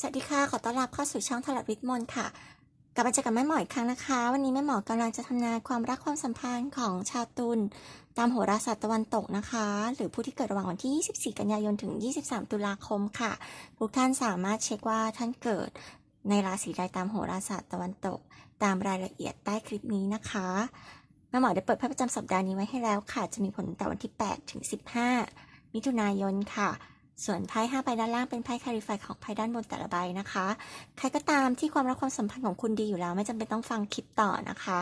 สวัสดีค่ะ ขอต้อนรับเข้าสู่ช่องทลับวิทมนค่ะกลับมาเจอกับแม่หมออีกครั้งนะคะ วันนี้แม่หมอกำลังจะทำนายความรักความสัมพันธ์ของชาวตุลตามโหราศาสตร์ตะวันตกนะคะ หรือผู้ที่เกิดระหว่างวันที่ 24 กันยายนถึง 23 ตุลาคมค่ะ ทุกท่านสามารถเช็คว่าท่านเกิดในราศีใดตามโหราศาสตร์ตะวันตก ตามรายละเอียดใต้คลิปนี้นะคะแม่หมอได้เปิดไพ่ประจำสัปดาห์นี้ไว้ให้แล้วค่ะ จะมีผลตั้งแต่วันที่ 8 ถึง 15 มิถุนายนค่ะ ส่วนไพ่ห้าใบด้านล่างเป็นไพ่คาริฟายของไพ่ด้านบนแต่ละใบนะคะ ใครก็ตามที่ความรักความสัมพันธ์ของคุณดีอยู่แล้ว ไม่จำเป็นต้องฟังคลิปต่อนะคะ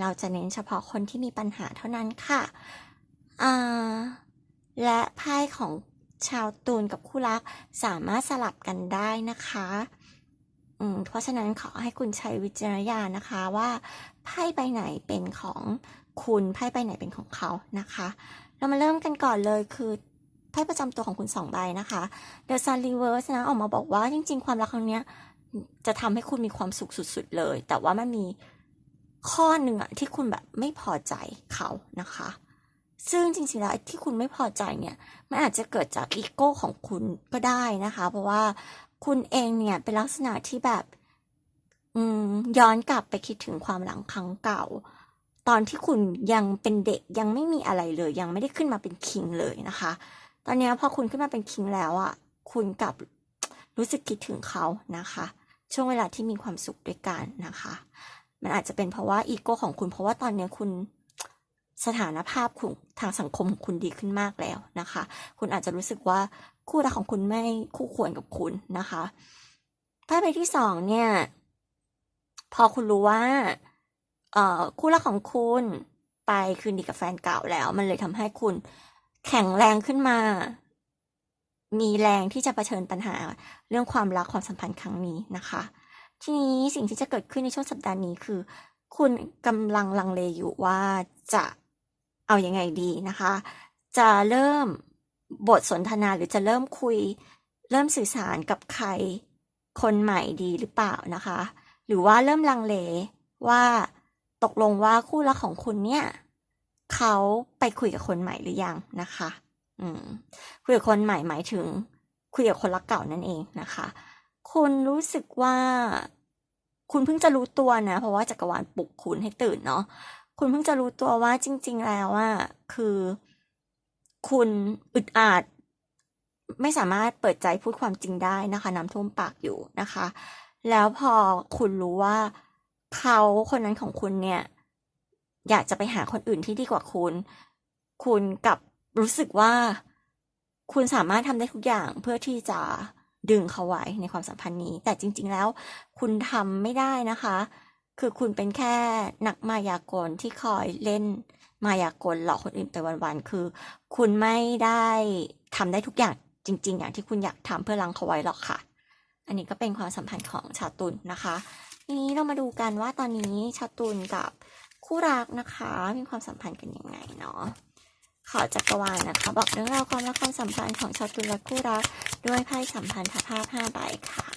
เราจะเน้นเฉพาะคนที่มีปัญหาเท่านั้นค่ะและไพ่ของชาวตูนกับคู่รักสามารถสลับกันได้นะคะเพราะฉะนั้นขอให้คุณใช้วิจารณญาณนะคะว่าไพ่ใบไหนเป็นของคุณไพ่ใบไหนเป็นของเขานะคะ เรามาเริ่มกันก่อนเลยคือ ไพ่ประจำตัวของคุณสองใบนะคะ The Sun Reverse นะออกมาบอกว่าจริง ๆ ความรักครั้งเนี้ยจะทำให้คุณมีความสุขสุด ๆ เลย แต่ว่ามันมีข้อหนึ่งอะที่คุณแบบไม่พอใจเขานะคะ ซึ่งจริงๆแล้วที่คุณไม่พอใจเนี่ยมันอาจจะเกิดจากอีโก้ของคุณก็ได้นะคะ เพราะว่าคุณเองเนี่ยเป็นลักษณะที่แบบอืมย้อนกลับไปคิดถึงความหลังครั้งเก่า ตอนที่คุณยังเป็นเด็กยังไม่มีอะไรเลย ยังไม่ได้ขึ้นมาเป็นคิงเลยนะคะ ตอนนี้พอคุณขึ้นมาเป็นคิงแล้วอะ คุณกลับรู้สึกคิดถึงเขานะคะ ช่วงเวลาที่มีความสุขด้วยกันนะคะ มันอาจจะเป็นเพราะว่าอีโก้ของคุณ เพราะว่าตอนนี้คุณสถานภาพของทางสังคมของคุณดีขึ้นมากแล้วนะคะ คุณอาจจะรู้สึกว่าคู่รักของคุณไม่คู่ควรกับคุณนะคะไพ่ใบที่สองเนี่ย พอคุณรู้ว่าเอ่อคู่รักของคุณไปคืนดีกับแฟนเก่าแล้ว มันเลยทำให้คุณ แข็งแรงขึ้นมา มีแรงที่จะเผชิญปัญหาเรื่องความรักความสัมพันธ์ครั้งนี้นะคะ ทีนี้สิ่งที่จะเกิดขึ้นในช่วงสัปดาห์นี้คือ คุณกำลังลังเลอยู่ว่าจะเอาอยัางไงดีนะคะ จะเริ่มบทสนทนาหรือจะเริ่มคุย เริ่มสื่อสารกับใครคนใหม่ดีหรือเปล่านะคะ หรือว่าเริ่มลังเลว่าตกลงว่าคู่รักของคุณเนี่ย เขาไปคุยกับคนใหม่หรือยังนะคะ อืม คุยกับคนใหม่หมายถึง คุยกับคนรักเก่านั่นเองนะคะ คุณรู้สึกว่า คุณเพิ่งจะรู้ตัวนะ เพราะว่าจักรวาลปลุกคุณให้ตื่นเนาะ คุณเพิ่งจะรู้ตัวว่าจริง ๆ แล้วว่าคือ คุณอึดอัดไม่สามารถเปิดใจพูดความจริงได้นะคะน้ำท่วมปากอยู่นะคะ แล้วพอคุณรู้ว่าเขาคนนั้นของคุณเนี่ย อยากจะไปหาคนอื่นที่ดีกว่าคุณ คุณกับรู้สึกว่า คุณสามารถทำได้ทุกอย่างเพื่อที่จะดึงเขาไว้ในความสัมพันธ์นี้ แต่จริง ๆ แล้ว คุณทำไม่ได้นะคะ คือคุณเป็นแค่นักมายากลที่คอยเล่นมายากลหลอกคนอื่นไปวันๆ คือ คุณไม่ได้ทำได้ทุกอย่างจริง ๆ อย่างที่คุณอยากทำเพื่อลังเขาไว้หรอกค่ะ อันนี้ก็เป็นความสัมพันธ์ของชาตุลนะคะ ทีนี้เรามาดูกันว่าตอนนี้ชาตุลกับ คู่รักนะคะ มีความสัมพันธ์กันยังไงเนาะขอจักรวาลนะคะ บอกเรื่องราวความรักความสัมพันธ์ของชาวตุลและคู่รัก ด้วยไพ่สัมพันธภาพ5ใบค่ะ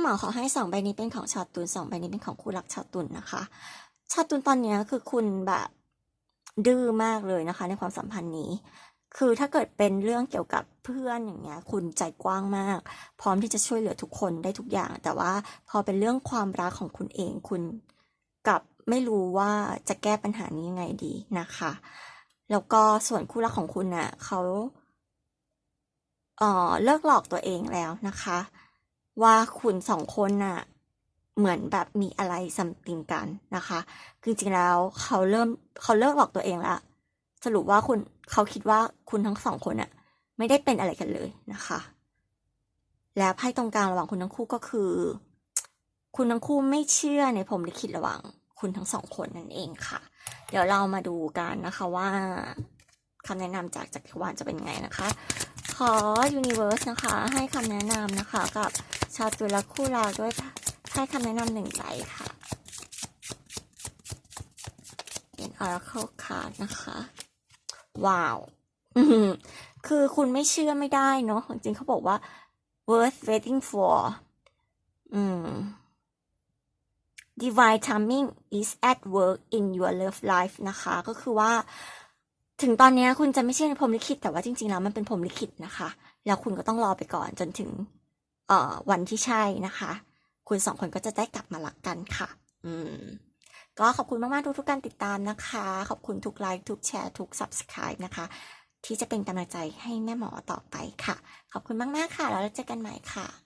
หมอขอให้สองใบนี้เป็นของชาวตุลสองใบนี้เป็นของคู่รักชาวตุลนะคะ ชาวตุลตอนนี้คือคุณแบบดื้อมากเลยนะคะ ในความสัมพันธ์นี้ คือถ้าเกิดเป็นเรื่องเกี่ยวกับเพื่อนอย่างเงี้ย คุณใจกว้างมาก พร้อมที่จะช่วยเหลือทุกคนได้ทุกอย่าง แต่ว่าพอเป็นเรื่องความรักของคุณเองคุณกับไม่รู้ว่าจะแก้ปัญหานี้ยังไงดีนะคะ แล้วก็ส่วนคู่รักของคุณน่ะเขาเออเลิกหลอกตัวเองแล้วนะคะ ว่าคุณสองคนน่ะเหมือนแบบมีอะไรซัมติงกันนะคะคือจริงๆแล้วเขาเริ่มเขาเลิกหลอกตัวเองแล้วสรุปว่าคุณเขาคิดว่าคุณทั้งสองคนน่ะไม่ได้เป็นอะไรกันเลยนะคะ และไพ่ตรงกลางระหว่างคุณทั้งคู่ก็คือ คุณทั้งคู่ไม่เชื่อในพรหมลิขิตระหว่างคุณทั้งสองคนนั่นเองค่ะ เดี๋ยวเรามาดูกันนะคะว่าคำแนะนำจากจักรวาลจะเป็นยังไงนะคะ ขอ Universe นะคะให้คำแนะนำนะคะ กับชาวตุลและคู่เราด้วยให้คำแนะนำหนึ่งใบค่ะเดี๋ยว Oracle Card นะคะ ว้าว คือคุณไม่เชื่อไม่ได้เนาะจริงเขาบอกว่า worth waiting for อืม divine timing is at work in your love life นะคะ ก็คือว่า ถึงตอนนี้คุณจะไม่เชื่อในพรมลิขิต แต่ว่าจริงๆแล้วมันเป็นพรมลิขิตนะคะ แล้วคุณก็ต้องรอไปก่อนจนถึงเอ่อวันที่ใช่นะคะ คุณสองคนก็จะได้กลับมารักกันค่ะ อืม ก็ขอบคุณมากๆทุกๆการติดตามนะคะ ขอบคุณทุกไลค์ทุกแชร์ทุก subscribe นะคะ ที่จะเป็นกำลังใจให้แม่หมอต่อไปค่ะ ขอบคุณมากๆค่ะ แล้วเจอกันใหม่ค่ะ